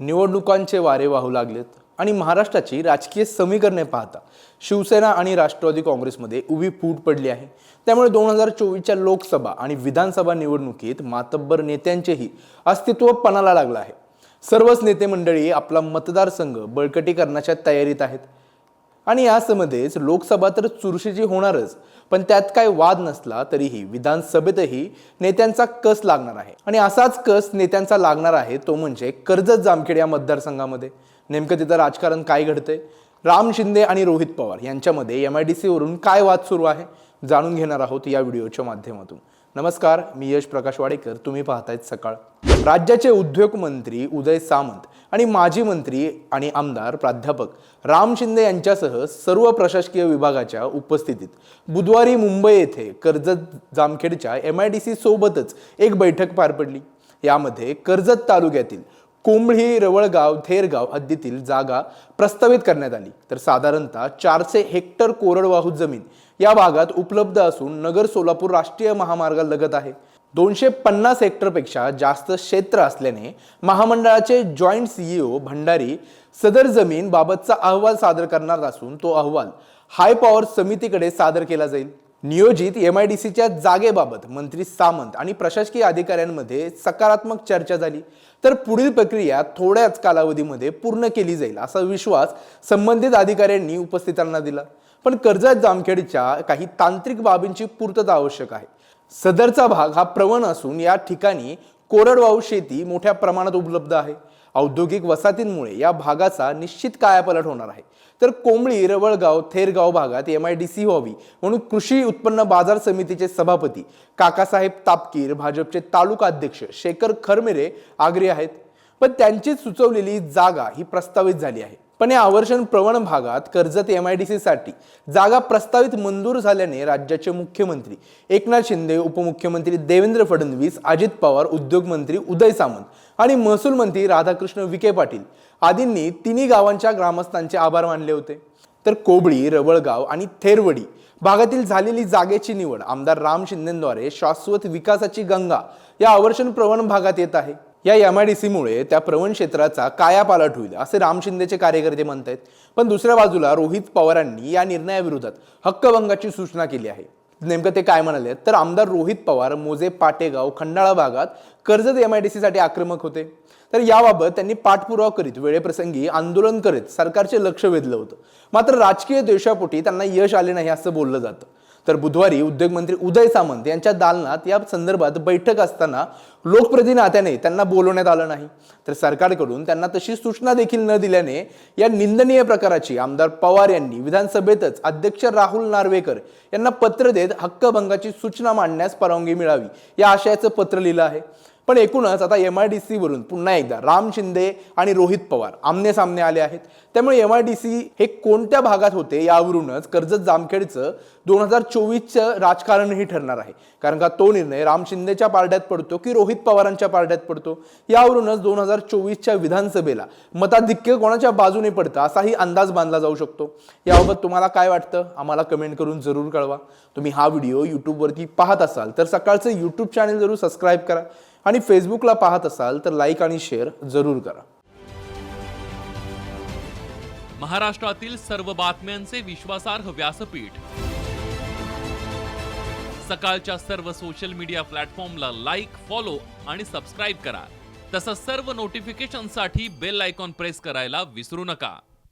निवडणुकांचे वारे वाहू लागलेत आणि महाराष्ट्राची राजकीय समीकरणे पाहता शिवसेना आणि राष्ट्रवादी काँग्रेसमध्ये उभी फूट पडली आहे. त्यामुळे दोन हजार चोवीसच्या लोकसभा आणि विधानसभा निवडणुकीत मातब्बर नेत्यांचेही अस्तित्व पणाला लागलं आहे. सर्वच नेते मंडळी आपला मतदारसंघ बळकटी करण्याच्या तयारीत आहेत. आणि यामध्येच लोकसभा तर चुरशीची होणारच पण त्यात काय वाद नसला तरीही विधानसभेतही नेत्यांचा कस लागणार आहे? आणि असाच कस नेत्यांचा लागणार आहे तो म्हणजे कर्जत जामखेड या मतदारसंघामध्ये. नेमकं तिथं राजकारण काय घडतंय? राम शिंदे आणि रोहित पवार यांच्यामध्ये एम आय डी सीवरून काय वाद सुरू आहे? जाणून घेणार आहोत या व्हिडिओच्या माध्यमातून. नमस्कार मी यश प्रकाश वाडेकर. तुम्ही पाहतायत सकाळ. राज्याचे उद्योग मंत्री उदय सामंत आणि माजी मंत्री आणि आमदार प्राध्यापक राम शिंदे यांच्यासह सर्व प्रशासकीय विभागाच्या उपस्थितीत बुधवारी मुंबई येथे कर्जत जामखेडच्या एम आय डी सी सोबतच एक बैठक पार पडली. यामध्ये कर्जत तालुक्यातील कोंबळी रवळगाव थेरगाव हद्दीतील जागा प्रस्तावित करण्यात आली. तर साधारणतः चारशे हेक्टर कोरडवाहू जमीन या भागात उपलब्ध असून नगर सोलापूर राष्ट्रीय महामार्गालगत आहे. दोनशे पन्नास हेक्टरपेक्षा जास्त क्षेत्र असल्याने महामंडळाचे जॉईंट सीईओ भंडारी सदर जमीन बाबतचा अहवाल सादर करणार असून तो अहवाल हाय पॉवर समितीकडे सादर केला जाईल. नियोजित एम आय डी सीच्या जागेबाबत मंत्री सामंत आणि प्रशासकीय अधिकाऱ्यांमध्ये सकारात्मक चर्चा झाली. तर पुढील प्रक्रिया थोड्याच कालावधीमध्ये पूर्ण केली जाईल असा विश्वास संबंधित अधिकाऱ्यांनी उपस्थितांना दिला. पण कर्जत जामखेडच्या काही तांत्रिक बाबींची पूर्तता आवश्यक आहे. सदरचा भाग हा प्रवण असून या ठिकाणी कोरडवाहू शेती मोठ्या प्रमाणात उपलब्ध आहे. औद्योगिक वसाहतींमुळे या भागाचा निश्चित कायापलट होणार आहे. तर कोंबळी रवळगाव थेरगाव भागात एम आय डी सी व्हावी. म्हणून कृषी उत्पन्न बाजार समितीचे सभापती काकासाहेब तापकीर भाजपचे तालुका अध्यक्ष शेखर खरमेरे आग्रे आहेत. पण त्यांची सुचवलेली जागा ही प्रस्तावित झाली आहे. पण या आवर्षण प्रवण भागात कर्जत एम आय डी साठी जागा प्रस्तावित मंजूर झाल्याने राज्याचे मुख्यमंत्री एकनाथ शिंदे उपमुख्यमंत्री देवेंद्र फडणवीस अजित पवार उद्योगमंत्री उदय सामंत आणि महसूल मंत्री राधाकृष्ण विखे पाटील आदींनी तिन्ही गावांच्या ग्रामस्थांचे आभार मानले होते. तर कोबळी रवळगाव आणि थेरवडी भागातील झालेली जागेची निवड आमदार राम शिंदेद्वारे शाश्वत विकासाची गंगा या आवर्षण प्रवण भागात येत आहे. या एम आय डी सीमुळे त्या प्रवण क्षेत्राचा कायापालट होईल असे राम शिंदेचे कार्यकर्ते आहेत पण दुसऱ्या बाजूला रोहित पवारांनी या निर्णयाविरोधात हक्कभंगाची सूचना केली आहे. नेमकं ते काय म्हणाले? तर आमदार रोहित पवार मोजे पाटेगाव खंडाळा भागात कर्जत एम आय डी सीसाठी आक्रमक होते. तर याबाबत त्यांनी पाठपुरावा करीत वेळेप्रसंगी आंदोलन करीत सरकारचे लक्ष वेधलं होतं. मात्र राजकीय द्वेषापोटी त्यांना यश आले नाही असं बोललं जातं. तर बुधवारी उद्योगमंत्री उदय सामंत यांच्या दालनात या संदर्भात बैठक असताना लोकप्रतिनिधी नात्याने त्यांना बोलवण्यात आलं नाही. तर सरकारकडून त्यांना तशी सूचना देखील न दिल्याने या निंदनीय प्रकाराची आमदार पवार यांनी विधानसभेतच अध्यक्ष राहुल नार्वेकर यांना पत्र देत हक्कभंगाची सूचना मांडण्यास परवानगी मिळावी या आशयाचं पत्र लिहिलं आहे. पण एकूणच आता एम आय डी सीवरून पुन्हा एकदा राम शिंदे आणि रोहित पवार आमने सामने आले आहेत. त्यामुळे एम आय डी सी हे कोणत्या भागात होते यावरूनच कर्जत जामखेडचं दोन हजार चोवीसचं राजकारणही ठरणार आहे. कारण का तो निर्णय राम शिंदेच्या पारड्यात पडतो की रोहित पवारांच्या पारड्यात पडतो? यावरूनच दोन हजार चोवीसच्या विधानसभेला मताधिक्य कोणाच्या बाजूने पडतं असाही अंदाज बांधला जाऊ शकतो. याबाबत तुम्हाला काय वाटतं? आम्हाला कमेंट करून जरूर कळवा. तुम्ही हा व्हिडिओ यूट्यूबवरती पाहत असाल तर सकाळचं यूट्यूब चॅनल जरूर सबस्क्राईब करा. आणि फेसबुकला पाहत असाल तर लाईक आणि शेअर जरूर करा. महाराष्ट्रातील सर्व बातम्यांचे विश्वासार्ह व्यासपीठ. सकाळच्या सर्व सोशल मीडिया प्लॅटफॉर्मला लाईक फॉलो आणि सबस्क्राईब करा. तसंच सर्व नोटिफिकेशनसाठी बेल आयकॉन प्रेस करायला विसरू नका.